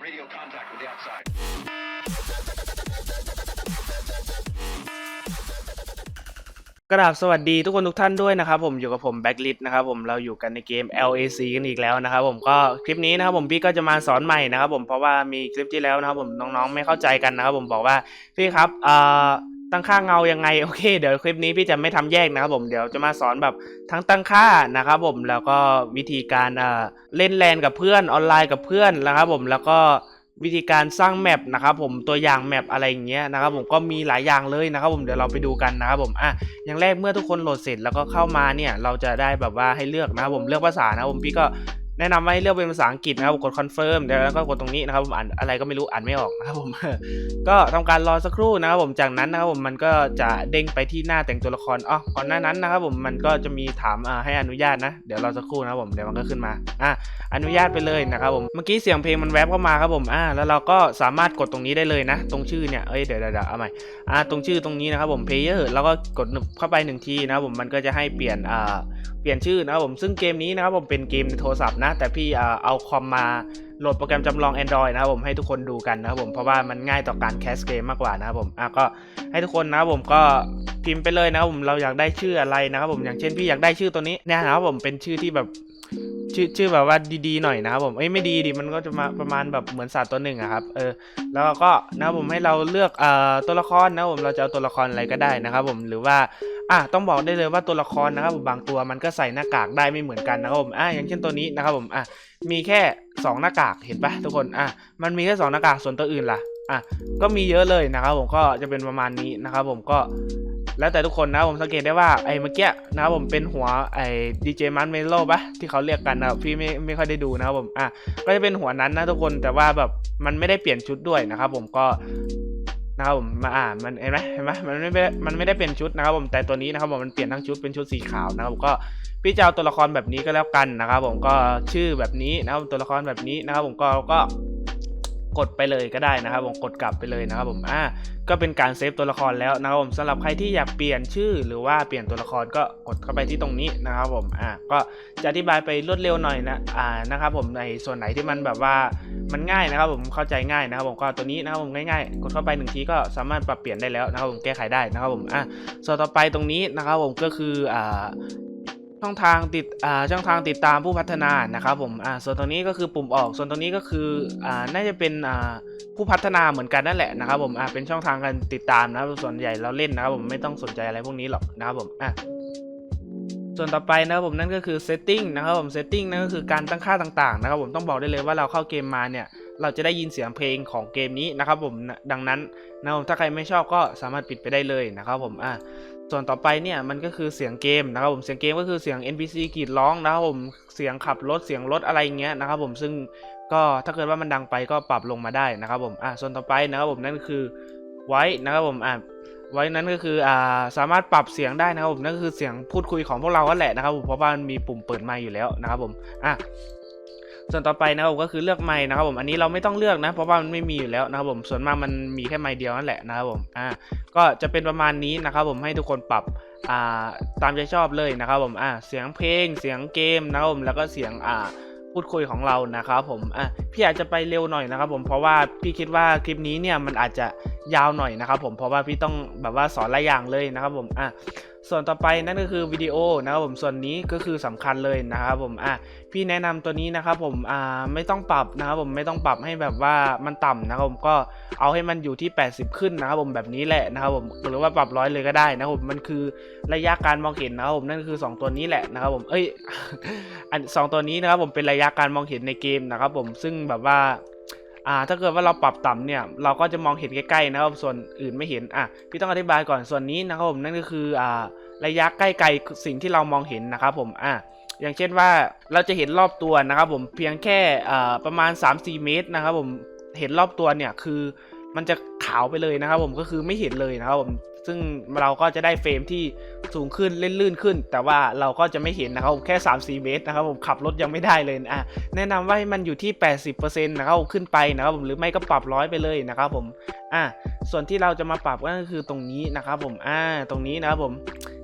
radio contact with the outside. กราบสวัสดีทุกคนทุกท่านด้วยนะครับผมอยู่กับผมแบ็กลิ t นะครับผมเราอยู่กันในเกม LAC กันอีกแล้วนะครับผมก็คลิปนี้นะครับผมพี่ก็จะมาสอนใหม่นะครับผมเพราะว่ามีคลิปที่แล้วนะครับผมน้องๆไม่เข้าใจกันนะครับผมบอกว่าพี่ครับเอ่อ ตั้งค่าเงายังไงโอเคเดี๋ยวคลิปนี้พี่จะไม่ทำแยกนะครับผมเดี๋ยวจะมาสอนแบบทั้งตั้งค่านะครับผมแล้วก็วิธีการเอ่อเล่นแลนกับเพื่อนออนไลน์กับเพื่อนนะครับผมแล้วก็วิธีการสร้างแมปนะครับผมตัวอย่างแมปอะไรอย่างเงี้ยนะครับผมก็มีหลายอย่างเลยนะครับผมเดี๋ยวเราไปดูกันนะครับผมอะอย่างแรกเมื่อทุกคนโหลดเสร็จแล้วก็เข้ามาเนี่ยเราจะได้แบบว่าให้เลือกนะครับผมเลือกภาษานะครับผมพี่ก็ แนะนำว่าให้เลือกเป็นภาษาอังกฤษนะครับกดคอนเฟิร์มแล้วก็กดตรงนี้นะครับผมอ่านอะไรก็ไม่รู้อ่านไม่ออกนะครับผมก็ทำการรอสักครู่นะครับผมจากนั้นนะครับผมมันก็จะเด้งไปที่หน้าแต่งตัวละครอ๋อก่อนหน้านั้นนะครับผมมันก็จะมีถามให้อนุญาตนะ เดี๋ยวรอสักครู่นะครับผมเดี๋ยวมันก็ขึ้นมาอะอนุญาตไปเลยนะครับผมเมื่อกี้เสียงเพลงมันแวบเข้ามาครับผมอ่าแล้วเราก็สามารถกดตรงนี้ได้เลยนะ ตรงชื่อเนี่ยเอ้ยเดี๋ยวเดี๋ยวเดี๋ยวเอาใหม่อ่าตรงชื่อตรงนี้นะครับผม player แล้วก็กดเข้าไปหนึ่งทีนะครับผมมันก็จะให้เปลี่ยนอ่าเปลี่ยนชื่อนะครับผมซึ่งเกมนี้นะครับผมเป็นเกมในโทรศัพท์นะ แต่พี่เอาคอมมาโหลดโปรแกรมจำลอง Android นะครับผมให้ทุกคนดูกันนะครับผมเพราะว่ามันง่ายต่อการแคสเกมมากกว่านะครับผมอะก็ให้ทุกคนนะครับผมก็พิมพ์ไปเลยนะครับผมเราอยากได้ชื่ออะไรนะครับผมอย่างเช่นพี่อยากได้ชื่อตัวนี้เนี่ยนะครับผมเป็นชื่อที่แบบ ชื่อชื่อแบบว่าดีๆหน่อยนะครับผมเอ้ยไม่ดีดิมันก็จะมาประมาณแบบเหมือนสัตว์ตัวหนึ่งอะครับเออแล้วก็นะครับผมให้เราเลือกเอ่อตัวละครนะครับผมเราจะเอาตัวละครอะไรก็ได้นะครับผมหรือว่าอะต้องบอกได้เลยว่าตัวละครนะครับผมบางตัวมันก็ใส่หน้ากากได้ไม่เหมือนกันนะครับผมอะอย่างเช่นตัวนี้นะครับผมอะมีแค่สองหน้ากากเห็นปะทุกคนอะมันมีแค่สองหน้ากากส่วนตัวอื่นล่ะอะก็มีเยอะเลยนะครับผมก็จะเป็นประมาณนี้นะครับผมก็ แล้วแต่ทุกคนนะผมสังเกตได้ว่าไอ้เมื่อกี้นะผมเป็นหัวไอ้ดีเจมันเมโลปะที่เขาเรียกกันนะพี่ไม่ไม่ค่อยได้ดูนะครับผมอะก็จะเป็นหัวนั้นนะทุกคนแต่ว่าแบบมันไม่ได้เปลี่ยนชุดด้วยนะครับผมก็นะครับผมมาอ่ามันเห็นไหมเห็นไหมมันไม่ได้มันไม่ได้เป็นชุดนะครับผมแต่ตัวนี้นะครับผมมันเปลี่ยนทั้งชุดเป็นชุดสีขาวนะครับผมก็พี่จะเอาตัวละครแบบนี้ก็แล้วกันนะครับผมก็ชื่อแบบนี้นะครับตัวละครแบบนี้นะครับผมก็ก็ กดไปเลยก็ได้นะครับผมกดกลับไปเลยนะครับผมอ่าก็เป็นการเซฟตัวละครแล้วนะครับผมสำหรับใครที่อยากเปลี่ยนชื่อหรือว่าเปลี่ยนตัวละครก็กดเข้าไปที่ตรงนี้นะครับผมอ่าก็จะอธิบายไปรวดเร็วหน่อยนะอ่านะครับผมในส่วนไหนที่มันแบบว่ามันง่ายนะครับผมเข้าใจง่ายนะครับผมก็ตัวนี้นะครับผมง่ายๆ กดเข้าไปหนึ่งทีก็สามารถปรับเปลี่ยนได้แล้วนะครับผมแก้ไขได้นะครับผมอะส่วนต่อไปตรงนี้นะครับผมก็คืออ่า ช่องทางติดอ่าช่องทางติดตามผู้พัฒนานะครับผมอ่าส่วนตรงนี้ก็คือปุ่มออก ส่วนตรงนี้ก็คืออ่าน่าจะเป็นอ่าผู้พัฒนาเหมือนกันนั่นแหละนะครับผมอ่าเป็นช่องทางการติดตามนะครับส่วนใหญ่เราเล่นนะครับผมไม่ต้องสนใจอะไรพวกนี้หรอกนะครับผมอะส่วนต่อไปนะครับผมนั่นก็คือ setting นะครับผม setting นั่นก็คือการตั้งค่าต่างๆนะครับผมต้องบอกได้เลยว่าเราเข้าเกมมาเนี่ยเราจะได้ยินเสียงเพลงของเกมนี้นะครับผมดังนั้นนะครับผมถ้าใครไม่ชอบก็สามารถปิดไปได้เลยนะครับผมอะ ส่วนต่อไปเนี่ยมันก็คือเสียงเกมนะครับผมเสียงเกมก็คือเสียง NPC กรีดร้องนะครับผมเสียงขับรถเสียงรถอะไรเงี้ยนะครับผมซึ่งก็ถ้าเกิดว่ามันดังไปก็ปรับลงมาได้นะครับผมอะส่วนต่อไปนะครับผมนั่นคือไว้นะครับผมอะไว้นั้นก็คืออ่าสามารถปรับเสียงได้นะครับผมนั่นคือเสียงพูดคุยของพวกเราก็แหละนะครับผมเพราะว่ามันมีปุ่มเปิดไมค์อยู่แล้วนะครับผมอะ ส่วนต่อไปนะครับผมก็คือเลือกไม้นะครับผมอันนี้เราไม่ต้องเลือกนะ เพราะว่ามันไม่มีอยู่แล้วนะครับผมส่วนมากมันมีแค่ไม้เดียวนั่นแหละนะครับผมอ่าก็จะเป็นประมาณนี้นะครับผมให้ทุกคนปรับอ่าตามใจชอบเลยนะครับผมอ่าเสียงเพลงเสียงเกมนะครับผมแล้วก็เสียงอ่าพูดคุยของเรานะครับผมอะพี่อาจจะไปเร็วหน่อยนะครับผมเพราะว่าพี่คิดว่าคลิปนี้เนี่ยมันอาจจะยาวหน่อยนะครับผมเพราะว่าพี่ต้องแบบว่าสอนหลายอย่างเลยนะครับผมอะ ส่วนต่อไปนั่นก็คือวิดีโอนะครับผมส่วนนี้ก็คือสำคัญเลยนะครับผมอะพี่แนะนำตัวนี้นะครับผมอ่าไม่ต้องปรับนะครับผมไม่ต้องปรับให้แบบว่ามันต่ำนะครับผมก็เอาให้มันอยู่ที่ 80 ขึ้นนะครับผมแบบนี้แหละนะครับผมหรือว่าปรับร้อยเลยก็ได้นะครับผมมันคือระยะการมองเห็นนะครับผมนั่นคือ 2 ตัวนี้แหละนะครับผมเอ้ยอันสองตัวนี้นะครับผมเป็นระยะการมองเห็นในเกมนะครับผมซึ่งแบบว่า อ่าถ้าเกิดว่าเราปรับต่ำเนี่ยเราก็จะมองเห็นใกล้ๆนะครับส่วนอื่นไม่เห็นอะพี่ต้องอธิบายก่อนส่วนนี้นะครับผมนั่นก็คืออ่าระยะใกล้ๆสิ่งที่เรามองเห็นนะครับผมอะอย่างเช่นว่าเราจะเห็นรอบตัวนะครับผมเพียงแค่อ่าประมาณ 3-4 เมตรนะครับผมเห็นรอบตัวเนี่ยคือมันจะขาวไปเลยนะครับผมก็คือไม่เห็นเลยนะครับผม ซึ่งเราก็จะได้เฟรมที่สูงขึ้นเล่นลื่นขึ้น แต่ว่าเราก็จะไม่เห็นนะครับผมแค่ 3-4 เมตรนะครับผมขับรถยังไม่ได้เลยอะแนะนำว่าให้มันอยู่ที่ 80%นะครับผมขึ้นไปนะครับผมหรือไม่ก็ปรับร้อยไปเลยนะครับผมอะส่วนที่เราจะมาปรับก็คือตรงนี้นะครับผมอ่าตรงนี้นะครับผม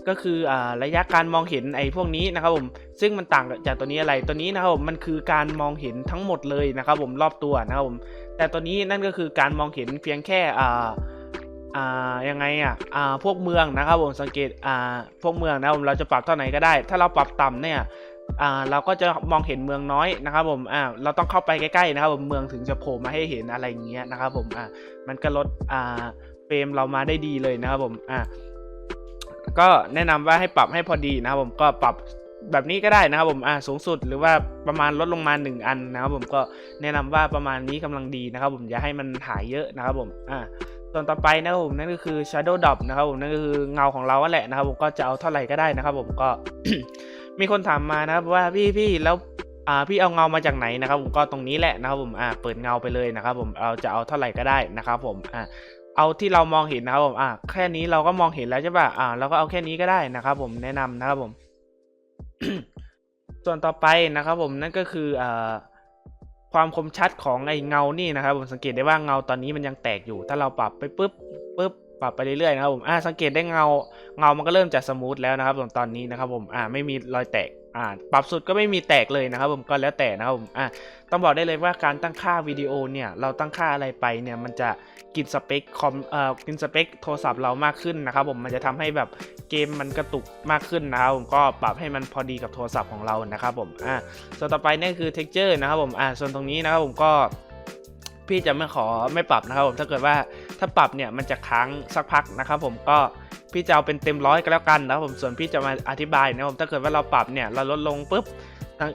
ก็คืออระยะการมองเห็นไอ้พวกนี้นะครับผมซึ่งมันต่างจากตัวนี้อะไรตัวนี้นะครับผมมันคือการมองเห็นทั้งหมดเลยนะครับผมรอบตัวนะครับผมแต่ตัวนี้นั่นก็คือการมองเห็นเพียงแค่อ่า อ่ายังไงอะอ่าพวกเมืองนะครับผมสังเกตอ่าพวกเมืองนะผมเราจะปรับเท่าไหนก็ได้ ถ้าเราปรับต่ำเนี่ยอ่าเราก็จะมองเห็นเมืองน้อยนะครับผมอ่าเราต้องเข้าไปใกล้ๆนะครับผมเมืองถึงจะโผล่มาให้เห็นอะไรอย่างเงี้ยนะครับผมอ่ามันก็ลดอ่าเฟรมเรามาได้ดีเลยนะครับผมอ่าก็แนะนำว่าให้ปรับให้พอดีนะครับผมก็ปรับแบบนี้ก็ได้นะครับผมอ่าสูงสุดหรือว่าประมาณลดลงมา 1 อันนะครับผมก็แนะนำว่าประมาณนี้กำลังดีนะครับผมอย่าให้มันหายเยอะนะครับผมอ่า ส่วนต่อไปนะครับผมนั่นก็คือ shadow drop นะครับผมนั่นก็คือเงาของเราแหละนะครับผมก็จะเอาเท่าไหร่ก็ได้นะครับผมก็มีคนถามมานะครับว่าพี่พี่แล้วอ่าพี่เอาเงามาจากไหนนะครับ ผมก็ตรงนี้แหละนะครับผมอ่าเปิดเงาไปเลยนะครับ ผมเราจะเอาเท่าไหร่ก็ได้นะครับผมอ่าเอาที่เรามองเห็นนะครับผมอะแค่นี้เราก็มองเห็นแล้วใช่ป่ะอ่าเราก็เอาแค่นี้ก็ได้นะครับ ผมแนะนำนะครับผม ส่วนต่อไปนะครับ ผมนั่นก็คืออ่า ความคมชัดของไอ้เงานี่นะครับผมสังเกตได้ว่าเงาตอนนี้มันยังแตกอยู่ ถ้าเราปรับไปปุ๊บปุ๊บปรับไปเรื่อยๆนะครับผมอ่าสังเกตได้เงาเงามันก็เริ่มจะสมูทแล้วนะครับผมตอนนี้นะครับผมอ่าไม่มีรอยแตก อ่าปรับสุดก็ไม่มีแตกเลยนะครับผมก็แล้วแต่นะครับผมอ่าต้องบอกได้เลยว่าการตั้งค่าวิดีโอเนี่ยเราตั้งค่าอะไรไปเนี่ยมันจะกินสเปคคอมเอ่อกินสเปคโทรศัพท์เรามากขึ้นนะครับผมมันจะทำให้แบบเกมมันกระตุกมากขึ้นนะครับผมก็ปรับให้มันพอดีกับโทรศัพท์ของเรานะครับผมอ่าส่วนต่อไปนี่คือ texture นะครับผมอ่าส่วนตรงนี้นะครับผมก็พี่จะไม่ขอไม่ปรับนะครับผมถ้าเกิดว่าถ้าปรับเนี่ยมันจะค้างสักพักนะครับผมก็ พี่จะเอาเป็นเต็มร้อยก็แล้วกันนะครับผมส่วนพี่จะมาอธิบายนะครับผมถ้าเกิดว่าเราปรับเนี่ยเราลดลงปุ๊บ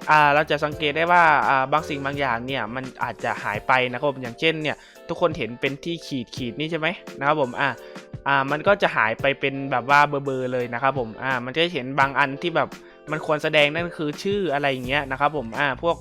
อ่าเราจะสังเกตได้ว่าบางสิ่งบางอย่างเนี่ยมันอาจจะหายไปนะครับผมอย่างเช่นเนี่ยทุกคนเห็นเป็นที่ขีดขีดนี่ใช่ไหมนะครับผมอ่าอ่ามันก็จะหายไปเป็นแบบว่าเบอร์ๆเลยนะครับผมอ่ามันจะเห็นบางอันที่แบบมันควรแสดงนั่นคือชื่ออะไรอย่างเงี้ยนะครับผมอ่าพวก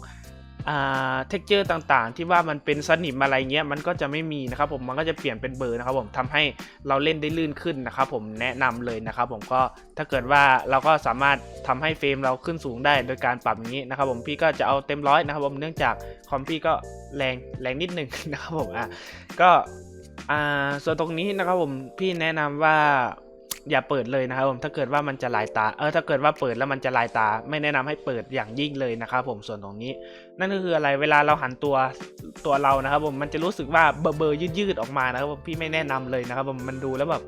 เท็กเจอร์ต่างๆ ที่ว่ามันเป็นสนิมอะไรเงี้ยมันก็จะไม่มีนะครับผมมันก็จะเปลี่ยนเป็นเบอร์นะครับผมทำให้เราเล่นได้ลื่นขึ้นนะครับผมแนะนำเลยนะครับผมก็ถ้าเกิดว่าเราก็สามารถทำให้เฟรมเราขึ้นสูงได้โดยการปรับอย่างนี้นะครับผมพี่ก็จะเอาเต็มร้อยนะครับผมเนื่องจากคอมพี่ก็แรงแรงนิดนึงนะครับผมอะก็อ่าส่วนตรงนี้นะครับผมพี่แนะนำว่าอย่าเปิดเลยนะครับผมถ้าเกิดว่ามันจะลายตาเออถ้าเกิดว่าเปิดแล้วมันจะลายตา ไม่แนะนำให้เปิดอย่างยิ่งเลยนะครับผมส่วนตรงนี้ นั่นก็คืออะไรเวลาเราหันตัวตัวเรานะครับผมมันจะรู้สึกว่าเบอร์เบอร์ยืดๆออกมานะครับผมพี่ไม่แนะนำเลยนะครับผมมันดูแล้วแบบ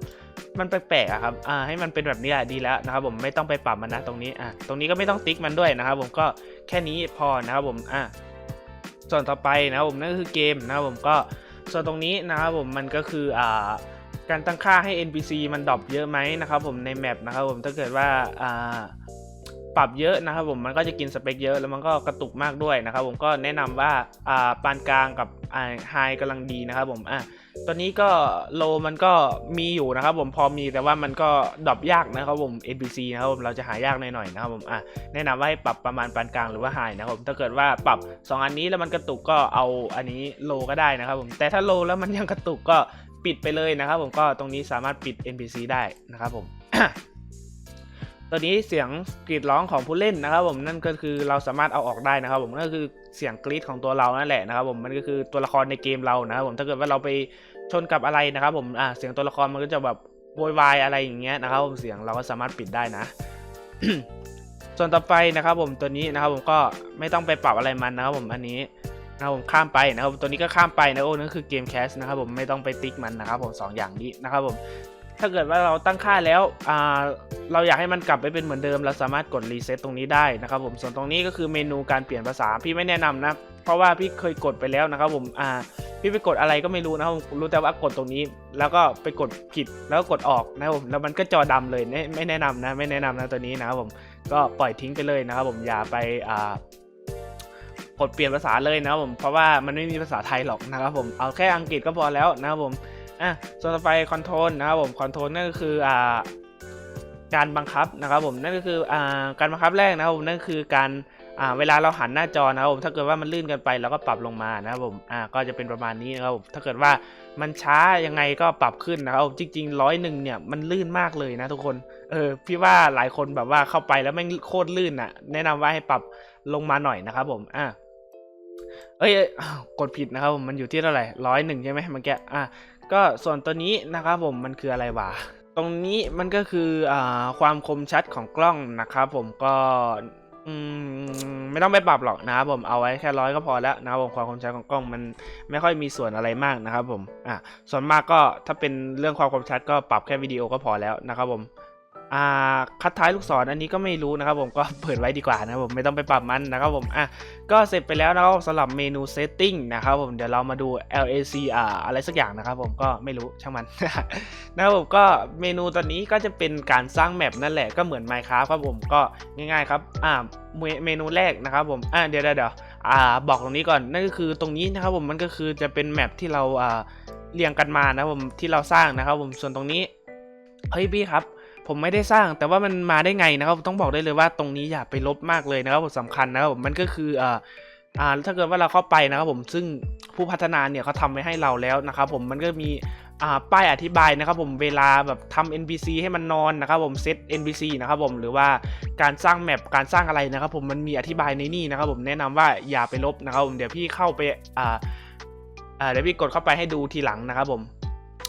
มันแปลกๆครับอ่าให้มันเป็นแบบนี้แหละดีแล้วนะครับผมไม่ต้องไปปรับมันนะตรงนี้อะตรงนี้ก็ไม่ต้องติ๊กมันด้วยนะครับผมก็แค่นี้พอนะครับผมอะส่วนต่อไปนะครับผมนั่นก็คือเกมนะครับผมก็ส่วนตรงนี้นะครับผมมันก็คืออ่าการตั้งค่าให้ NPC มันดรอปเยอะไหมนะครับผมในแมปนะครับผมถ้าเกิดว่าอ่า ปรับเยอะนะครับผมมันก็จะกินสเปคเยอะแล้วมันก็กระตุกมากด้วยนะครับผมก็แนะนำว่าอ่าปานกลางกับอ่าไฮกำลังดีนะครับผมอะตอนนี้ก็โลมันก็มีอยู่นะครับผมพอมีแต่ว่ามันก็ดรอปยากนะครับผม NPC นะครับผมเราจะหายากหน่อยๆนะครับผมอะแนะนำว่าให้ปรับประมาณปานกลางหรือว่าไฮนะครับผมถ้าเกิดว่าปรับ 2 อันนี้แล้วมันกระตุกก็เอาอันนี้โลก็ได้นะครับผมแต่ถ้าโลแล้วมันยังกระตุกก็ปิดไปเลยนะครับผมก็ตรงนี้สามารถปิด NPC ได้นะครับผม ตัวนี้เสียงกรีดร้องของผู้เล่นนะครับผมนั่นก็คือเราสามารถเอาออกได้นะครับ ผมนั่นก็คือเสียงกรีดของตัวเรานั่นแหละนะครับผมมันก็คือตัวละครในเกมเรานะครับผมถ้าเกิดว่าเราไปชนกับอะไรนะครับ ผมอ่าเสียงตัวละครมันก็จะแบบโวยวายอะไรอย่างเงี้ยนะครับ ผมเสียงเราก็สามารถปิดได้นะ ส่วนต่อไปนะครับผมตัวนี้นะครับ ผมก็ไม่ต้องไปปรับอะไรมันนะครับ ผมอันนี้นะครับผมข้ามไปนะครับตัวนี้ก็ข้ามไปนะโอ้นั่นคือเกมแคสนะครับผมไม่ต้องไปติ๊กมันนะครับผมสองอย่างนี้นะครับผม ถ้าเกิดว่าเราตั้งค่าแล้วเราอยากให้มันกลับไปเป็นเหมือนเดิม เราสามารถกดรีเซ็ตตรงนี้ได้นะครับผมส่วนตรงนี้ก็คือเมนูการเปลี่ยนภาษาพี่ไม่แนะนำนะเพราะว่าพี่เคยกดไปแล้วนะครับผมอ่าพี่ไปกดอะไรก็ไม่รู้นะครับผมรู้แต่ว่ากดตรงนี้ แล้วก็ไปกดผิดแล้วก็กดออกนะครับผมแล้วมันก็จอดำเลยไม่ไม่แนะนำนะ ไม่แนะนำนะตัวนี้นะครับผมก็ปล่อยทิ้งไปเลยนะครับผมอย่าไปอ่ากดเปลี่ยนภาษาเลยนะครับผมเพราะว่ามันไม่มีภาษาไทยหรอกนะครับผมเอาแค่อังกฤษก็พอแล้วนะครับผม อะส่วนต่อไปคอนโทรลนะครับผมคอนโทรลนั่นก็คืออ่าการบังคับนะครับผมนั่นก็คืออ่าการบังคับแรกนะครับผมนั่นคือการอ่าเวลาเราหันหน้าจอนะครับผมถ้าเกิดว่ามันลื่นกันไปเราก็ปรับลงมานะครับผมอ่าก็จะเป็นประมาณนี้นะครับผมถ้าเกิดว่ามันช้ายังไงก็ปรับขึ้นนะครับผมจริงๆร้อยหนึ่งเนี่ยมันลื่นมากเลยนะทุกคนเออพี่ว่าหลายคนแบบว่าเข้าไปแล้วแม่งโคตรลื่นอะ แนะนำว่าให้ปรับลงมาหน่อยนะครับผมอ่าเอ้ยกดผิดนะครับผมมันอยู่ที่เท่าไหร่ร้อยหนึ่งใช่ไหมเมื่อกี้อะ ก็ส่วนตัวนี้นะครับผมมันคืออะไรวะตรงนี้มันก็คืออความคมชัดของกล้องนะครับผมก็มไม่ต้องไปปรับหรอกนะครับผมเอาไว้แค่ร้อยก็พอแล้วนะครับผมความคมชัดของกล้องมันไม่ค่อยมีส่วนอะไรมากนะครับผมอะส่วนมากก็ถ้าเป็นเรื่องความคมชัดก็ปรับแค่วิดีโอก็พอแล้วนะครับผม อ่าคัดท้ายลูกศรอันนี้ก็ไม่รู้นะครับผมก็เปิดไว้ดีกว่านะครับผมไม่ต้องไปปรับมันนะครับผมอะก็เสร็จไปแล้วนะครับสำหรับเมนู setting นะครับผมเดี๋ยวเรามาดู LAC อ่าอะไรสักอย่างนะครับผมก็ไม่รู้ช่างมันนะครับผมก็เมนูตอนนี้ก็จะเป็นการสร้างแมปนั่นแหละก็เหมือน Minecraft ครับผมก็ง่ายๆครับอ่าเมนูแรกนะครับผมอ่าเดี๋ยวเดี๋ยวเดี๋ยวอ่าบอกตรงนี้ก่อนนั่นก็คือตรงนี้นะครับผมมันก็คือจะเป็นแมปที่เราอ่าเรียงกันมานะครับผมที่เราสร้างนะครับผมส่วนตรงนี้เฮ้ยพี่ครับ ผมไม่ได้สร้างแต่ว่ามันมาได้ไงนะครับต้องบอกได้เลยว่าตรงนี้อย่าไปลบมากเลยนะครับผมสำคัญนะครับผมมันก็คืออ่าอ่าถ้าเกิดว่าเราเข้าไปนะครับผมซึ่งผู้พัฒนาเนี่ยเขาทำไว้ให้เราแล้วนะครับผมมันก็มีอ่าป้ายอธิบายนะครับผมเวลาแบบทำ NPC ให้มันนอนนะครับผมเซต NPC นะครับผมหรือว่าการสร้างแมปการสร้างอะไรนะครับผมมันมีอธิบายในนี่นะครับผมแนะนำว่าอย่าไปลบนะครับผมเดี๋ยวพี่เข้าไปอ่าอ่าเดี๋ยวพี่กดเข้าไปให้ดูทีหลังนะครับผม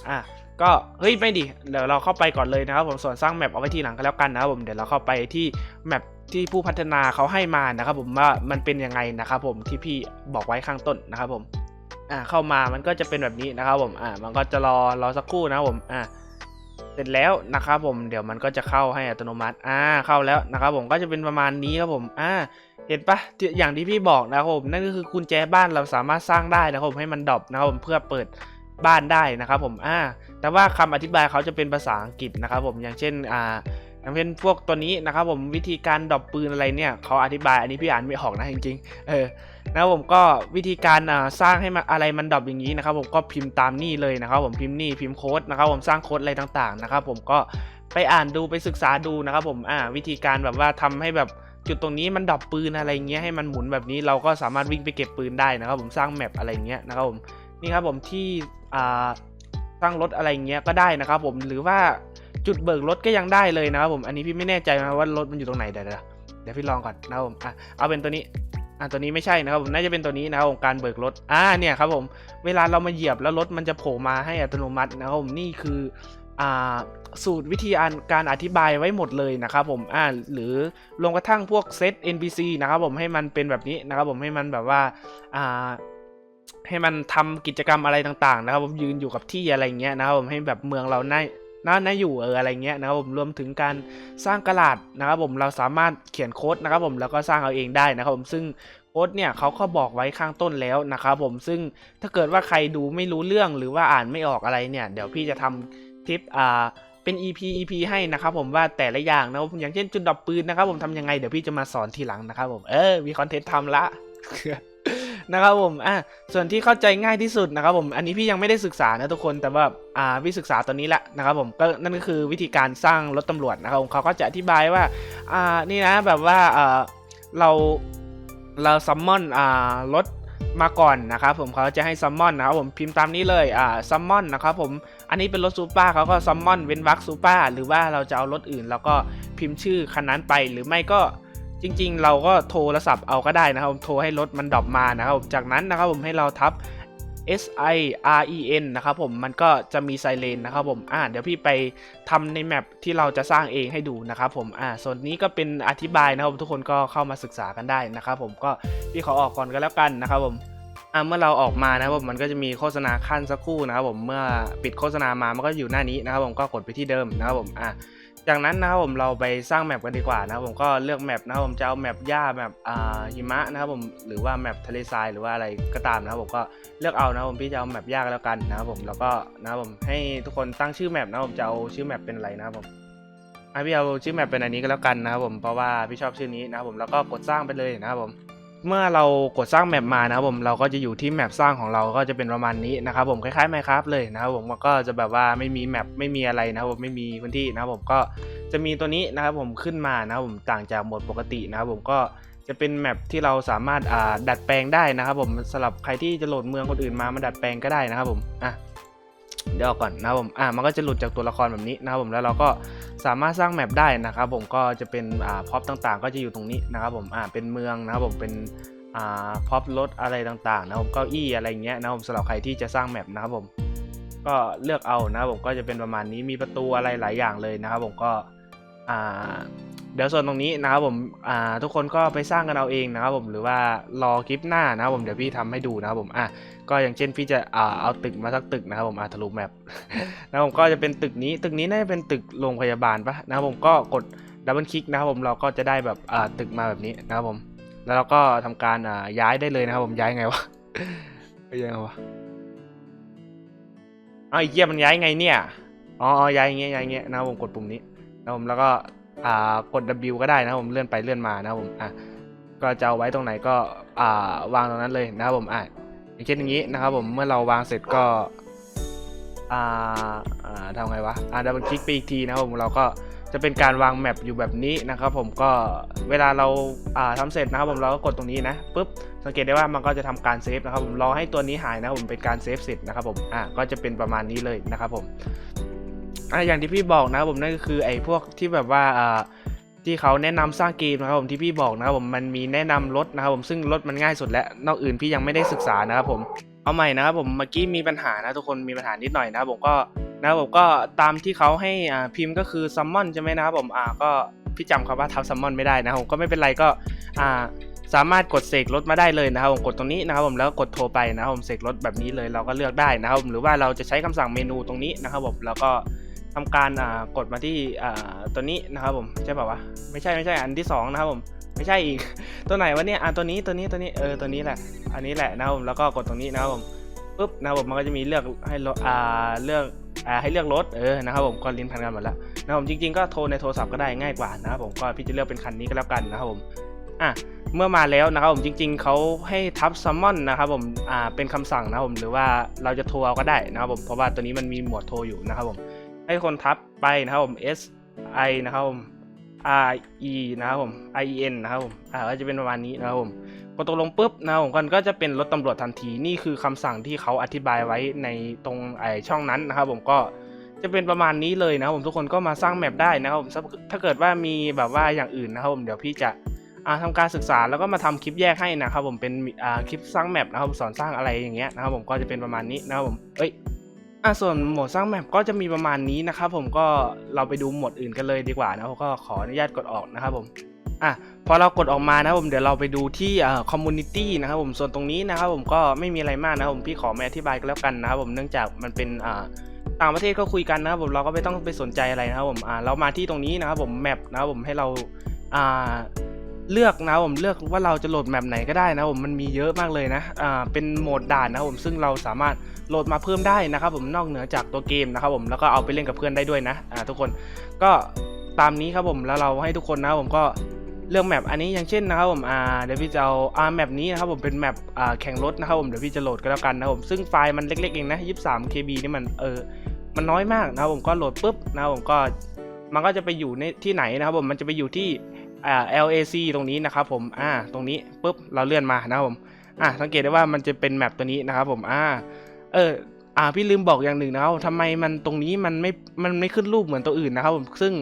อะ ก็เฮ้ยไม่ดิเดี๋ยวเราเข้าไปก่อนเลยนะครับผมส่วนสร้างแมปเอาไว้ทีหลังก็แล้วกันนะครับผมเดี๋ยวเราเข้าไปที่แมปที่ผู้พัฒนาเขาให้มานะครับผมว่ามันเป็นยังไงนะครับผมที่พี่บอกไว้ข้างต้นนะครับผมอ่าเข้ามามันก็จะเป็นแบบนี้นะครับผมอ่ามันก็จะรอรอสักครู่นะครับผมอ่าเสร็จแล้วนะครับผมเดี๋ยวมันก็จะเข้าให้อัตโนมัติอ่าเข้าแล้วนะครับผมก็จะเป็นประมาณนี้ครับผมอ่าเห็นปะอย่างที่พี่บอกนะครับผมนั่นก็คือกุญแจบ้านเราสามารถสร้างได้นะครับผมให้มันดรอปนะครับผมเพื่อเปิดบ้านได้นะครับผมอ่า แต่ว่าคำอธิบายเขาจะเป็นภาษาอังกฤษนะครับผมอย่างเช่นอ่าอย่างเช่นพวกตัวนี้นะครับผมวิธีการดรอปปืนอะไรเนี่ยเขาอธิบายอันนี้พี่อ่านไม่ออกนะจริงๆเออนะครับผมก็วิธีการอ่าสร้างให้มันอะไรมันดรอปอย่างนี้นะครับผมก็พิมพ์ตามนี่เลยนะครับผมพิมพ์นี่พิมพ์โค้ดนะครับผมสร้างโค้ดอะไรต่างๆนะครับผมก็ไปอ่านดูไปศึกษาดูนะครับผมอ่าวิธีการแบบว่าทำให้แบบจุดตรงนี้มันดรอปปืนอะไรเงี้ยให้มันหมุนแบบนี้เราก็สามารถวิ่งไปเก็บปืนได้นะครับผมสร้างแมปอะไรเงี้ยนะครับผมนี่ครับผมที่อ่า สร้างรถอะไรเงี้ยก็ได้นะครับผมหรือว่าจุดเบิกรถก็ยังได้เลยนะครับผมอันนี้พี่ไม่แน่ใจนะว่ารถมันอยู่ตรงไหนเดี๋ยวเดี๋ยวเดี๋ยวพี่ลองก่อนนะครับผมอะเอาเป็นตัวนี้อะตัวนี้ไม่ใช่นะครับผมน่าจะเป็นตัวนี้นะครับผมการเบิกรถอ่าเนี่ยครับผมเวลาเรามาเหยียบแล้วรถมันจะโผล่มาให้อัตโนมัตินะครับผมนี่คืออ่าสูตรวิธีการอธิบายไว้หมดเลยนะครับผมอ่าหรือรวมกระทั่งพวกเซต NPC นะครับผมให้มันเป็นแบบนี้นะครับผมให้มันแบบว่าอ่า ให้มันทำกิจกรรมอะไรต่างๆ นะครับผมยืนอยู่กับที่อะไรเงี้ยนะครับผมให้แบบเมืองเราน่าน่าน่าอยู่เอออะไรเงี้ยนะครับผมรวมถึงการสร้างกระดาษนะครับผมเราสามารถเขียนโค้ดนะครับผมแล้วก็สร้างเอาเองได้นะครับผมซึ่งโค้ดเนี่ยเขาก็บอกไว้ข้างต้นแล้วนะครับผมซึ่งถ้าเกิดว่าใครดูไม่รู้เรื่องหรือว่าอ่านไม่ออกอะไรเนี่ย เดี๋ยวพี่จะทำคลิปอ่าเป็น EP EP ให้นะครับผมว่าแต่ละอย่างนะครับผมอย่างเช่นจุดดับปืนนะครับผมทำยังไงเดี๋ยวพี่จะมาสอนทีหลังนะครับผมเออมีคอนเทนต์ทำละ นะครับผมอะส่วนที่เข้าใจง่ายที่สุดนะครับผมอันนี้พี่ยังไม่ได้ศึกษานะทุกคนแต่ว่าอ่าพี่ศึกษาตัวนี้แหละนะครับผมก็นั่นก็คือวิธีการสร้างรถตำรวจนะครับผมเขาก็จะอธิบายว่าอ่านี่นะแบบว่าอ่าเราเราซัมมอนอ่ารถมาก่อนนะครับผมเขาจะให้ซัมมอนนะครับผมพิมพ์ตามนี้เลยอ่าซัมมอนนะครับผมอันนี้เป็นรถซูเปอร์เขาก็ซัมมอนเว้นวรรคซูเปอร์หรือว่าเราจะเอารถอื่น แล้วก็พิมพ์ชื่อคันนั้นไปหรือไม่ก็ จริงๆ เราก็โทรศัพท์เอาก็ได้นะครับผมโทรให้รถมันดรอปมานะครับผมจากนั้นนะครับผมให้เราทับ S I R E N นะครับผมมันก็จะมีไซเรนนะครับผมอ่าเดี๋ยวพี่ไปทำในแมปที่เราจะสร้างเองให้ดูนะครับผมอ่าส่วนนี้ก็เป็นอธิบายนะครับ ทุกคนก็เข้ามาศึกษากันได้นะครับผมก็พี่ขอออกก่อนก็แล้วกันนะครับผมอ่าเมื่อเราออกมานะครับผมมันก็จะมีโฆษณาขั้นสักครู่นะครับผมเมื่อปิดโฆษณามามันก็อยู่หน้านี้นะครับผมก็กดไปที่เดิมนะครับผมอ่า จากนั้นนะครับผมเราไปสร้างแมปกันดีกว่านะครับผมก็เลือกแมปนะครับผมจะเอาแมปหญ้าแมปอ่าหิมะนะครับผมหรือว่าแมปทะเลทรายหรือว่าอะไรก็ตามนะครับผมก็เลือกเอานะครับผมพี่จะเอาแมปหญ้าแล้วกันนะครับผมแล้วก็นะครับผมให้ทุกคนตั้งชื่อแมปนะครับผมจะเอาชื่อแมปเป็นอะไรนะครับผมอะพี่เอาชื่อแมปเป็นอันนี้ก็แล้วกันนะครับผมเพราะว่าพี่ชอบชื่อนี้นะครับผมแล้วก็กดสร้างไปเลยนะครับผม เมื่อเรากดสร้างแมปมานะครับผมเราก็จะอยู่ที่แมปสร้างของเราก็จะเป็นประมาณนี้นะครับผมคล้ายๆ Minecraft เลยนะครับผมมันก็จะแบบว่าไม่มีแมปไม่มีอะไรนะครับผมไม่มีพื้นที่นะครับผมก็จะมีตัวนี้นะครับผมขึ้นมานะครับผมต่างจากโหมดปกตินะครับผมก็จะเป็นแมปที่เราสามารถดัดแปลงได้นะครับผมสำหรับใครที่จะโหลดเมืองคนอื่นมามาดัดแปลงก็ได้นะครับผมอะ เดี๋ยวออกก่อนนะครับผมอ่ามันก็จะหลุดจากตัวละครแบบนี้นะครับผมแล้วเราก็สามารถสร้างแมปได้นะครับผมก็จะเป็นอ่าพ็อปต่างๆ ก็จะอยู่ตรงนี้นะครับผมอ่าเป็นเมืองนะครับผมเป็นอ่าพ็อปรถอะไรต่างๆ นะครับผมเก้าอี้อะไรเงี้ยนะครับผมสำหรับใครที่จะสร้างแมปนะครับผมก็เลือกเอานะครับผมก็จะเป็นประมาณนี้มีประตูอะไรหลายอย่างเลยนะครับผมก็อ่าเดี๋ยวส่วนตรงนี้นะครับผมอ่าทุกคนก็ไปสร้างกันเอาเองนะครับผมหรือว่ารอคลิปหน้านะครับผมเดี๋ยวพี่ทำให้ดูนะครับผมอะ ก็อย่างเช่นพี่จะอ่าเอาตึกมาสักตึกนะครับผมอ่าทะลุแมปนะครับผมก็จะเป็นตึกนี้ตึกนี้น่าจะเป็นตึกโรงพยาบาลปะนะครับผมก็กดดับเบิลคลิกนะครับผมเราก็จะได้แบบอ่าตึกมาแบบนี้นะครับผม แล้วเราก็ทำการอ่าย้ายได้เลยนะครับผมย้ายไงวะย้ายไงวะเอาไอ้เหี้ยมันย้ายไงเนี่ยอ๋ออ๋อย้ายอย่างเงี้ยย้ายอย่างเงี้ยนะครับผมกดปุ่มนี้นะครับผมแล้วก็อ่ากด W ก็ได้นะครับผมเลื่อนไปเลื่อนมานะครับผมอะก็จะเอาไว้ตรงไหนก็อ่าวางตรงนั้นเลยนะครับผมอะ อย่างเช่นอย่างนี้นะครับผมเมื่อเราวางเสร็จก็อ่าอ่าทำไงวะอ่าดับเบิลคลิกไปอีกทีนะครับผมเราก็จะเป็นการวางแมปอยู่แบบนี้นะครับผมก็เวลาเราอ่าทำเสร็จนะครับผมเราก็กดตรงนี้นะปุ๊บสังเกตได้ว่ามันก็จะทำการเซฟนะครับผมรอให้ตัวนี้หายนะครับผมเป็นการเซฟเสร็จนะครับผมอ่าก็จะเป็นประมาณนี้เลยนะครับผมอ่าอย่างที่พี่บอกนะครับผมนั่นก็คือไอ้พวกที่แบบว่าอ่า ที่เขาแนะนำสร้างเกมนะครับผมที่พี่บอกนะครับผมมันมีแนะนำรถนะครับผมซึ่งรถมันง่ายสุดแล้วนอกอื่นพี่ยังไม่ได้ศึกษานะครับผมเอาใหม่นะครับผมเมื่อกี้มีปัญหานะทุกคนมีปัญหานิดหน่อยนะครับผมก็นะครับผมก็ตามที่เขาให้อ่าพิมพ์ก็คือซัมมอนใช่ไหมนะครับผมอ่าก็พี่จำคำว่าทับซัมมอนไม่ได้นะครับผมก็ไม่เป็นไรก็อ่าสามารถกดเสกรถมาได้เลยนะครับผมกดตรงนี้นะครับผมแล้วกดโทรไปนะครับผมเสกรถแบบนี้เลยเราก็เลือกได้นะครับผมหรือว่าเราจะใช้คำสั่งเมนูตรงนี้นะครับผมแล้วก็ ทำการกดมาที่ตัวนี้นะครับผมใช่ป่าวะไม่ใช่ไม่ใช่อันที่สองนะครับผมไม่ใช่อีกตัวไหนวะเนี่ยอ่าตัวนี้ตัวนี้ตัวนี้เออตัวนี้แหละ อันนี้แหละนะครับผมแล้วก็กดตรงนี้นะครับผมปุ๊บนะครับผมมันก็จะมีเลือกให้รถอ่าเลือกอ่าให้เลือกรถเออนะครับผมก็ลิ้นพันกันหมดแล้วนะครับผมจริงๆก็โทรในโทรศัพท์ก็ได้ง่ายกว่านะครับผมก็พี่จะเลือกเป็นคันนี้ก็แล้วกันนะครับผมอะเมื่อมาแล้วนะครับผมจริง ๆเขาให้ทับซัมมอนนะครับผมอ่าเป็นคำสั่งนะครับผมหรือว่าเราจะโทรเอาก็ได้นะครับผมเพราะว่าตัวนี้มันมีหมดโทรอยู่นะครับผม ให้คนทับไปนะครับผม S I นะครับผม R E นะครับผม I E N นะครับผม อ่าก็จะเป็นประมาณนี้นะครับผมพอตกลงปุ๊บนะครับผมันก็จะเป็นรถตำรวจทันทีนี่คือคำสั่งที่เขาอธิบายไว้ในตรงไอช่องนั้นนะครับผมก็จะเป็นประมาณนี้เลยนะครับผมทุกคนก็มาสร้างแมปได้นะครับผมถ้าเกิดว่ามีแบบว่าอย่างอื่นนะครับผมเดี๋ยวพี่จะอ่าทำการศึกษาแล้วก็มาทำคลิปแยกให้นะครับผมเป็นคลิปสร้างแมปนะครับผมสอนสร้างอะไรอย่างเงี้ยนะครับผมก็จะเป็นประมาณนี้นะครับผมเอ้ย อ่าส่วนโหมดสร้างแมปก็จะมีประมาณนี้นะครับผมก็เราไปดูโหมดอื่นกันเลยดีกว่านะครับก็ขออนุญาตกดออกนะครับผมอะพอเรากดออกมานะครับผมเดี๋ยวเราไปดูที่คอมมูนิตี้นะครับผมส่วนตรงนี้นะครับผมก็ไม่มีอะไรมากนะครับผมพี่ขอไม่อธิบายก็แล้วกันนะครับผมเนื่องจากมันเป็นอ่าต่างประเทศก็คุยกันนะครับผมเราก็ไม่ต้องไปสนใจอะไรนะครับผมอ่าเรามาที่ตรงนี้นะครับผมแมปนะครับผมให้เราอ่า เลือกนะผมเลือกว่าเราจะโหลดแมปไหนก็ได้นะผมมันมีเยอะมากเลยนะอ่าเป็นโหมดด่านนะผมซึ่งเราสามารถโหลดมาเพิ่มได้นะครับผมนอกเหนือจากตัวเกมนะครับผมแล้วก็เอาไปเล่นกับเพื่อนได้ด้วยนะอ่าทุกคนก็ตามนี้ครับผมแล้วเราให้ทุกคนนะผมก็เรื่องแมปอันนี้อย่างเช่นนะครับผมอ่าเดี๋ยวพี่จะเอาอ่าแมปนี้นะครับผมเป็นแมปอ่าแข่งรถนะครับผมเดี๋ยวพี่จะโหลดก็แล้วกันนะครับผมซึ่งไฟล์มันเล็กๆเองนะ 23 KB นี่มันเออมันน้อยมากนะครับผมก็โหลดปุ๊บนะครับผมก็มันก็จะไปอยู่ในที่ไหนนะครับผมมันจะไปอยู่ที่ อ่า LAC ตรงนี้นะครับผมอ่าตรงนี้ปุ๊บเราเลื่อนมานะครับผมอ่าสังเกตได้ว่ามันจะเป็นแมปตัวนี้นะครับผมอ่าเอออ่าพี่ลืมบอกอย่างหนึ่งนะครับทำไมมันตรงนี้มันไม่มันไม่ขึ้นรูปเหมือนตัวอื่นนะครับผมซึ่ง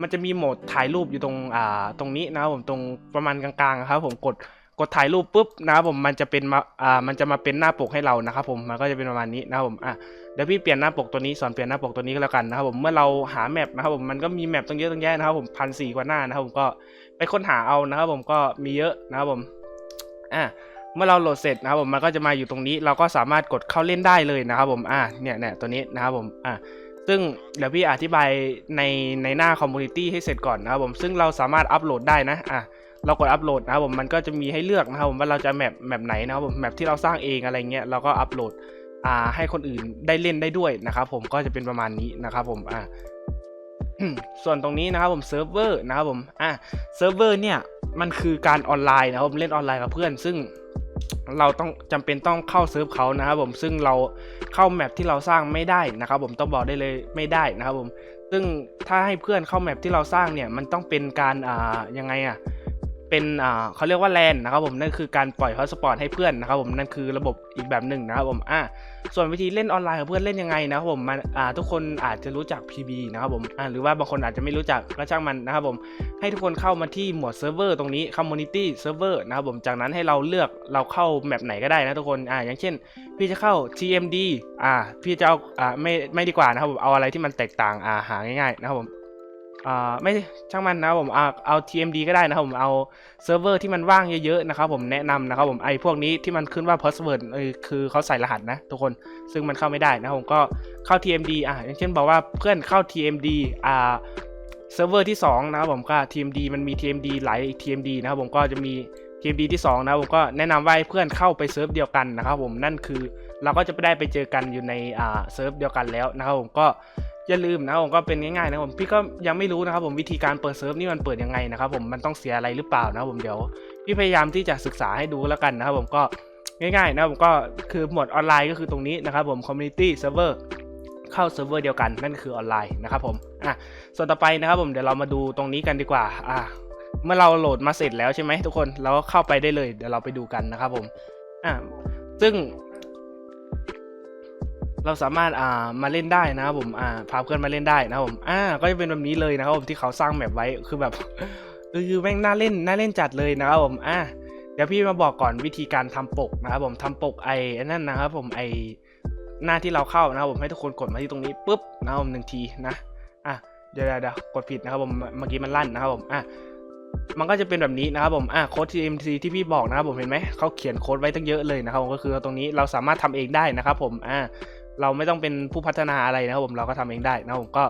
มันจะมีโหมดถ่ายรูปอยู่ตรงอ่าตรงนี้นะครับผมตรงประมาณกลางๆครับผมกด กดถ่ายรูปปุ๊บนะครับผมมันจะเป็นมาอ่ามันจะมาเป็นหน้าปกให้เรานะครับผมมันก็จะเป็นประมาณนี้นะครับผมอะเดี๋ยวพี่เปลี่ยนหน้าปกตัวนี้สอนเปลี่ยนหน้าปกตัวนี้ก็แล้วกันนะครับผมเมื่อเราหาแมปนะครับผมมันก็มีแมปตั้งเยอะตั้งแยะนะครับผมพันสี่กว่าหน้านะครับผมก็ไปค้นหาเอานะครับผมก็มีเยอะนะครับผมอะเมื่อเราโหลดเสร็จนะครับผมมันก็จะมาอยู่ตรงนี้ เราก็สามารถกดเข้าเล่นได้เลยนะครับผมอะเนี่ยเนี่ยตัวนี้นะครับผมอะซึ่งเดี๋ยวพี่อธิบายในในหน้าคอมมูนิตี้ให้เสร็จก่อนนะครับผมซึ่งเราสามารถอัปโหลดได้นะอะ เรากดอัปโหลดนะครับผมมันก็จะมีให้เลือกนะครับผมว่าเราจะแมปแมปไหนนะครับผมแมปที่เราสร้างเองอะไรเงี้ยเราก็อัปโหลดอ่าให้คนอื่นได้เล่นได้ด้วยนะครับผมก็จะเป็นประมาณนี้นะครับผมอะส่วนตรงนี้นะครับผมเซิร์ฟเวอร์นะครับผมอะเซิร์ฟเวอร์เนี่ยมันคือการออนไลน์นะครับผมเล่นออนไลน์กับเพื่อน ซึ่งเราต้องจำเป็นต้องเข้าเซิร์ฟเขานะครับผมซึ่งเราเข้าแมปที่เราสร้างไม่ได้นะครับผมต้องบอกได้เลยไม่ได้นะครับผมซึ่งถ้าให้เพื่อนเข้าแมปที่เราสร้างเนี่ยมันต้องเป็นการอ่ายังไงอะ เป็นอ่าเขาเรียกว่าแลนนะครับผมนั่นคือการปล่อยพาสปอร์ตให้เพื่อนนะครับผมนั่นคือระบบอีกแบบหนึ่งนะครับผมอ่าส่วนวิธีเล่นออนไลน์กับเพื่อนเล่นยังไงนะครับผมมันอ่าทุกคนอาจจะรู้จัก PB นะครับผมอ่าหรือว่าบางคนอาจจะไม่รู้จักก็ช่างมันนะครับผมให้ทุกคนเข้ามาที่หมวดเซิร์ฟเวอร์ตรงนี้ Community Server นะครับผมจากนั้นให้เราเลือกเราเข้าแมปไหนก็ได้นะทุกคนอ่าอย่างเช่น พี่จะเข้า TMD อ่าพี่จะเอาอ่าไม่ไม่ดีกว่านะครับผมเอาอะไรที่มันแตกต่างอ่าหาง่ายๆนะครับผม อ่าไม่ช่างมันนะผมเอาเอา TMD ก็ได้นะครับผมเอาเซิร์ฟเวอร์ที่มันว่างเยอะๆนะครับผมแนะนำนะครับผมไอ้พวกนี้ที่มันขึ้นว่า password เออคือเขาใส่รหัสนะทุกคนซึ่งมันเข้าไม่ได้นะครับผมก็เข้า TMD อะอย่างเช่นบอกว่าเพื่อนเข้า TMD อ่าเซิร์ฟเวอร์ที่สองนะครับผมก็ TMD มันมี TMD หลาย TMD นะครับผมก็จะมี TMD ที่สองนะผมก็แนะนำว่าให้เพื่อนเข้าไปเซิร์ฟเดียวกันนะครับผมนั่นคือเราก็จะไปได้ไปเจอกันอยู่ในอ่าเซิร์ฟเดียวกันแล้วนะครับผมก็ อย่าลืมนะครับผมก็เป็นง่ายๆนะผมพี่ก็ยังไม่รู้นะครับผมวิธีการเปิดเซิร์ฟนี่มันเปิดยังไงนะครับผมมันต้องเสียอะไรหรือเปล่านะผมเดี๋ยวพี่พยายามที่จะศึกษาให้ดูแล้วกันนะครับผมก็ง่ายๆนะผมก็คือหมวดออนไลน์ก็คือตรงนี้นะครับผม community server เข้าเซิร์ฟเวอร์เดียวกันนั่นคือออนไลน์นะครับผมอะส่วนต่อไปนะครับผมเดี๋ยวเรามาดูตรงนี้กันดีกว่าอะเมื่อเราโหลดมาเสร็จแล้วใช่ไหมทุกคนเราก็เข้าไปได้เลยเดี๋ยวเราไปดูกันนะครับผมอะซึ่ง เราสามารถอ่ามาเล่นได้นะครับผมอ่าพาเพื่อนมาเล่นได้นะครับผมอ่าก็จะเป็นแบบนี้เลยนะครับผมที่เขาสร้างแมปไว้คือแบบคือแม่งน่าเล่นน่าเล่นจัดเลยนะครับผมอ่าเดี๋ยวพี่มาบอกก่อนวิธีการทำปกนะครับผมทำปกไอ้นั่นนะครับผมไอ้หน้าที่เราเข้านะครับผมให้ทุกคนกดมาที่ตรงนี้ปุ๊บนะครับผมหนึ่งทีนะอะเดี๋ยวเดี๋ยวเดี๋ยวกดผิดนะครับผมเมื่อกี้มันลั่นนะครับผมอะมันก็จะเป็นแบบนี้นะครับผมอะโค้ด TMC ที่พี่บอกนะครับผมเห็นไหมเขาเขียนโค้ดไว้ตั้งเยอะเลยนะครับผมก็คือตรงนี้เราสามารถทำเองได้นะครับผมอ่า เราไม่ต้องเป็นผู้พัฒนาอะไรนะครับผมเราก็ทำเองได้นะผมก็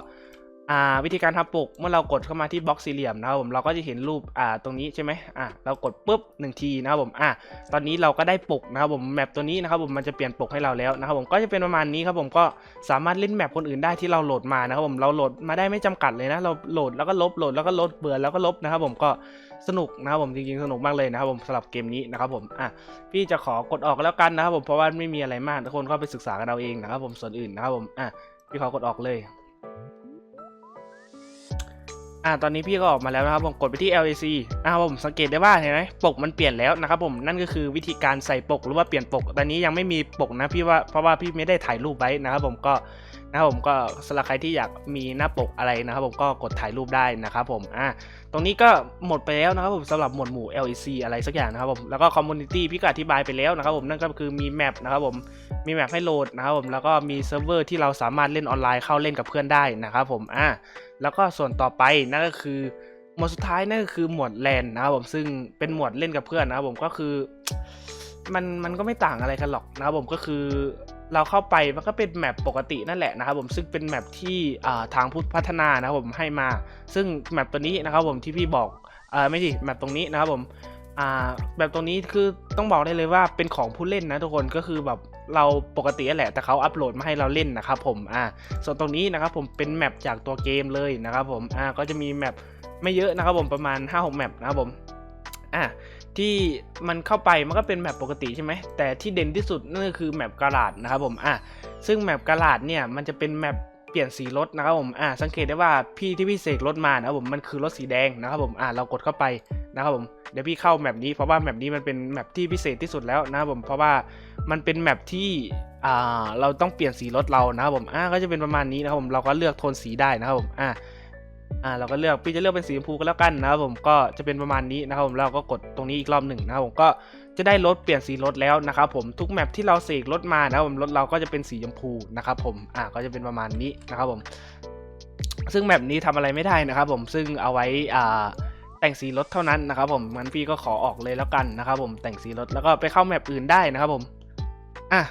วิธีการทำปกเมื่อเรากดเข้ามาที่บล็อกสี่เหลี่ยมนะครับผมเราก็จะเห็นรูปอ่าตรงนี้ใช่ไหมอ่าเรากดปุ๊บหนึ่งทีนะครับผมอ่าตอนนี้เราก็ได้ปกนะครับผมแมปตัวนี้นะครับผมมันจะเปลี่ยนปกให้เราแล้วนะครับผมก็จะเป็นประมาณนี้ครับผมก็สามารถเล่นแมปคนอื่นได้ที่เราโหลดมานะครับผมเราโหลดมาได้ไม่จำกัดเลยนะเราโหลดแล้วก็ลบโหลดแล้วก็ลบเบื่อแล้วก็ลบนะครับผมก็ สนุกนะครับผมจริงๆสนุกมากเลยนะครับผมสำหรับเกมนี้นะครับผมอะพี่จะขอกดออกแล้วกันนะครับผมเพราะว่าไม่มีอะไรมากทุกคนก็ไปศึกษากันเอาเองนะครับผมส่วนอื่นนะครับผมอะพี่ขอกดออกเลยอะตอนนี้พี่ก็ออกมาแล้วนะครับผมกดไปที่ LAC นะครับผมสังเกตได้ว่าเห็นไหมปกมันเปลี่ยนแล้วนะครับผมนั่นก็คือวิธีการใส่ปกหรือว่าเปลี่ยนปก ตอนนี้ยังไม่มีปกนะพี่ว่าเพราะว่าพี่ไม่ได้ถ่ายรูปไว้นะครับผมก็ นะครับผมก็สำหรับใครที่อยากมีหน้าปกอะไรนะครับผมก็กดถ่ายรูปได้นะครับผมอะตรงนี้ก็หมดไปแล้วนะครับผมสำหรับหมวดหมู่ LEC อะไรสักอย่างนะครับผมแล้วก็ Community พี่ก็อธิบายไปแล้วนะครับผมนั่นก็คือมีแมปนะครับผมมีแมปให้โหลดนะครับผมแล้วก็มีเซิร์ฟเวอร์ที่เราสามารถเล่นออนไลน์เข้าเล่นกับเพื่อนได้นะครับผมอ่าแล้วก็ส่วนต่อไปนั่นก็คือหมวดสุดท้ายนั่นก็คือหมวดแลนนะครับผมซึ่งเป็นหมวดเล่นกับเพื่อนนะครับผมก็คือมันมันก็ไม่ต่างอะไรกันหรอกนะครับผมก็คือ เราเข้าไปมันก็เป็นแมปปกตินั่นแหละนะครับผมซึ่งเป็นแมปที่ทางผู้พัฒนานะครับผมให้มา ซึ่งแมปตัวนี้นะครับผมที่พี่บอกอไม่ใช่แมปตรงนี้นะครับผมแบบตรงนี้คือต้องบอกได้เลยว่าเป็นของผู้เล่นนะทุกคนก็คือแบบเราปกตินั่นแหละ แต่เขาอัปโหลดมาให้เราเล่นนะครับผมอ่าส่วนตรงนี้นะครับผมเป็นแมปจากตัวเกมเลยนะครับผมอ่าก็จะมีแมปไม่เยอะนะครับผมประมาณ 5-6 แมปนะครับผมอ่า ที่มันเข้าไปมันก็เป็นแมปปกติใช่ไหมแต่ที่เด่นที่สุดนั่นก็คือแมปกาลาดนะครับผมอะซึ่งแมปกาลาดเนี่ยมันจะเป็นแมปเปลี่ยนสีรถนะครับผมอะสังเกตได้ว่าพี่ที่พี่เสกรถมานะครับผมมันคือรถสีแดงนะครับผมอะเรากดเข้าไปนะครับผมเดี๋ยวพี่เข้าแมปนี้เพราะว่าแมปนี้มันเป็นแมปที่พิเศษที่สุดแล้วนะครับผมเพราะว่ามันเป็นแมปที่อ่าเราต้องเปลี่ยนสีรถเรานะครับผมอะก็จะเป็นประมาณนี้นะครับผมเราก็เลือกโทนสีได้นะครับผมอะ อ่าเราก็เลือกพี่จะเลือกเป็นสีชมพูก็แล้วกันนะครับผมก็จะเป็นประมาณนี้นะครับผมเราก็กดตรงนี้อีกรอบหนึ่งนะครับผมก็จะได้รถเปลี่ยนสีรถแล้วนะครับผมทุกแมปที่เราเสกรถมานะครับผมรถเราก็จะเป็นสีชมพูนะครับผมอ่าก็จะเป็นประมาณนี้นะครับผม ซึ่งแมปนี้ทำอะไรไม่ได้นะครับผมซึ่งเอาไว้อ่าแต่งสีรถเท่านั้นนะครับผมงั้นพี่ก็ขอออกเลยแล้วกันนะครับผมแต่งสีรถแล้วก็ไปเข้าแมปอื่นได้นะครับผมอะ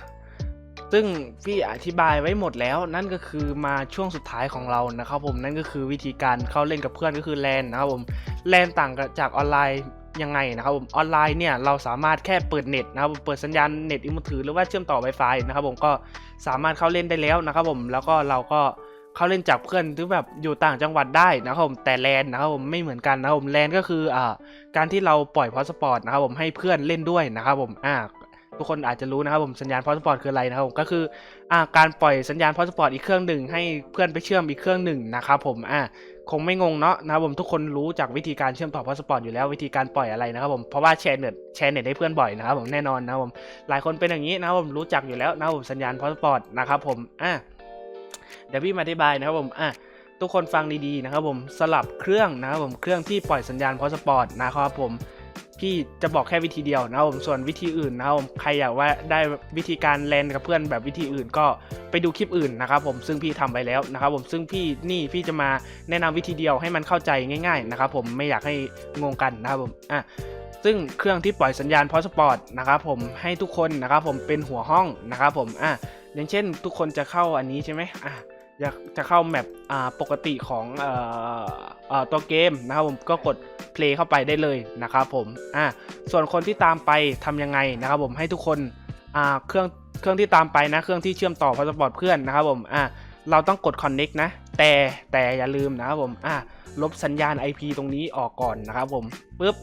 ซึ่งพี่อธิบายไว้หมดแล้วนั่นก็คือมาช่วงสุดท้ายของเรานะครับผมนั่นก็คือวิธีการเข้าเล่นกับเพื่อนก็คือแลนนะครับผมแลนต่างจากออนไลน์ยังไงนะครับผมออนไลน์เนี่ยเราสามารถแค่เปิดเน็ตนะครับผมเปิดสัญญาณเน็ตอินมือถือหรือว่าเชื่อมต่อ Wi-Fi นะครับผมก็สามารถเข้าเล่นได้แล้วนะครับผมแล้วก็เราก็เข้าเล่นจากเพื่อนที่แบบอยู่ต่างจังหวัดได้นะครับผมแต่แลนนะครับผมไม่เหมือนกันนะครับผมแลนก็คืออ่าการที่เราปล่อยพาสปอร์ตนะครับผมให้เพื่อนเล่นด้วยนะครับผมอ่า ทุกคนอาจจะรู้นะครับผมสัญญาณพาสปอร์ตคืออะไรนะครับผมก็คืออ่าการปล่อยสัญญาณพาสปอร์ตอีกเครื่องหนึ่งให้เพื่อนไปเชื่อมอีกเครื่องหนึ่งนะครับผมอ่าคงไม่งงเนาะนะครับผมทุกคนรู้จากวิธีการเชื่อมต่อพาสปอร์ตอยู่แล้ววิธีการปล่อยอะไรนะครับผมเพราะว่าแชร์เน็ตแชร์เน็ตให้เพื่อนบ่อยนะครับผมแน่นอนนะครับผมหลายคนเป็นอย่างนี้นะครับผมรู้จักอยู่แล้วนะครับผมสัญญาณพาสปอร์ตนะครับผมอะเดี๋ยวพี่มาอธิบายนะครับผมอะทุกคนฟังดีๆนะครับผมสลับเครื่องนะครับผมเครื่องที่ปล่อยสัญญาณพาสปอร์ตนะครับผม พี่จะบอกแค่วิธีเดียวนะครับผมส่วนวิธีอื่นนะครับผมใครอยากว่าได้วิธีการแลนกับเพื่อนแบบวิธีอื่นก็ไปดูคลิปอื่นนะครับผมซึ่งพี่ทำไปแล้วนะครับผมซึ่งพี่นี่พี่จะมาแนะนำวิธีเดียวให้มันเข้าใจง่ายๆนะครับผมไม่อยากให้งงกันนะครับผมอะซึ่งเครื่องที่ปล่อยสัญญาณพอสปอร์ตนะครับผมให้ทุกคนนะครับผมเป็นหัวห้องนะครับผมอะอย่างเช่นทุกคนจะเข้าอันนี้ใช่ไหมอะ อยากจะเข้าแมปอ่าปกติของเอ่อเอ่อตัวเกมนะครับผมก็กด play เข้าไปได้เลยนะครับผมอ่าส่วนคนที่ตามไปทำยังไงนะครับผมให้ทุกคนอ่าเครื่องเครื่องที่ตามไปนะ เครื่องที่เชื่อมต่อพาสปอร์ตเพื่อนนะครับผมอ่าเราต้องกด connect นะ แต่แต่อย่าลืมนะครับผมอ่าลบสัญญาณ IP ตรงนี้ออกก่อนนะครับผมปึ๊บ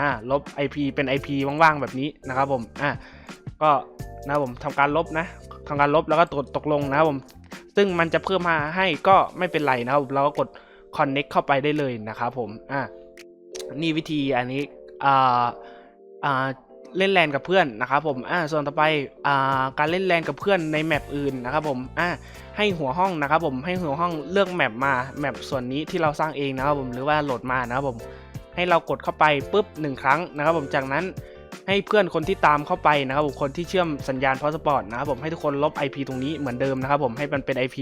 อ่าลบ IP เป็น IP ว่างๆแบบนี้นะครับผมอ่าก็นะครับผมทำการลบนะทำการลบแล้วก็ตกตกลงนะครับผม ซึ่งมันจะเพิ่มมาให้ก็ไม่เป็นไรนะครับเราก็กด connect เข้าไปได้เลยนะครับผมอ่านี่วิธีอันนี้อ่าอ่าเล่นแลนกับเพื่อนนะครับผม อ่า ส่วนต่อไป อ่า การเล่นแลนกับเพื่อนในแมปอื่นนะครับผม อ่า ให้หัวห้องนะครับผม ให้หัวห้องเลือกแมปมา แมปส่วนนี้ที่เราสร้างเองนะครับผม หรือว่าโหลดมานะครับผม ให้เรากดเข้าไปปุ๊บหนึ่งครั้งนะครับผม จากนั้น ให้เพื่อนคนที่ตามเข้าไปนะครับผมคนที่เชื่อมสัญญาณพาสปอร์ตนะครับผมให้ทุกคนลบ IP ตรงนี้เหมือนเดิมนะครับผมให้มันเป็น IP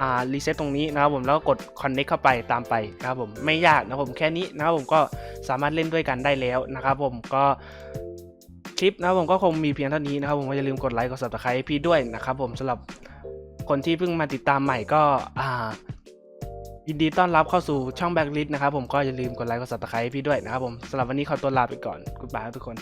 อ่ารีเซ็ตตรงนี้นะครับผมแล้วก็กด connect เข้าไปตามไปนะครับผมไม่ยากนะครับผมแค่นี้นะครับผมก็สามารถเล่นด้วยกันได้แล้วนะครับผมก็คลิปนะครับผมก็คงมีเพียงเท่านี้นะครับผมอย่าลืมกดไลค์กด subscribe พี่ด้วยนะครับผมสำหรับคนที่เพิ่งมาติดตามใหม่ก็อ่ายินดีต้อนรับเข้าสู่ช่องแบ็กลิสนะครับผมก็อย่าลืมกดไลค์กด subscribe พี่ด้วยนะครับผมสำหรับวันนี้ขอตัวลาไปก่อนกุ๊ดบายทุกคน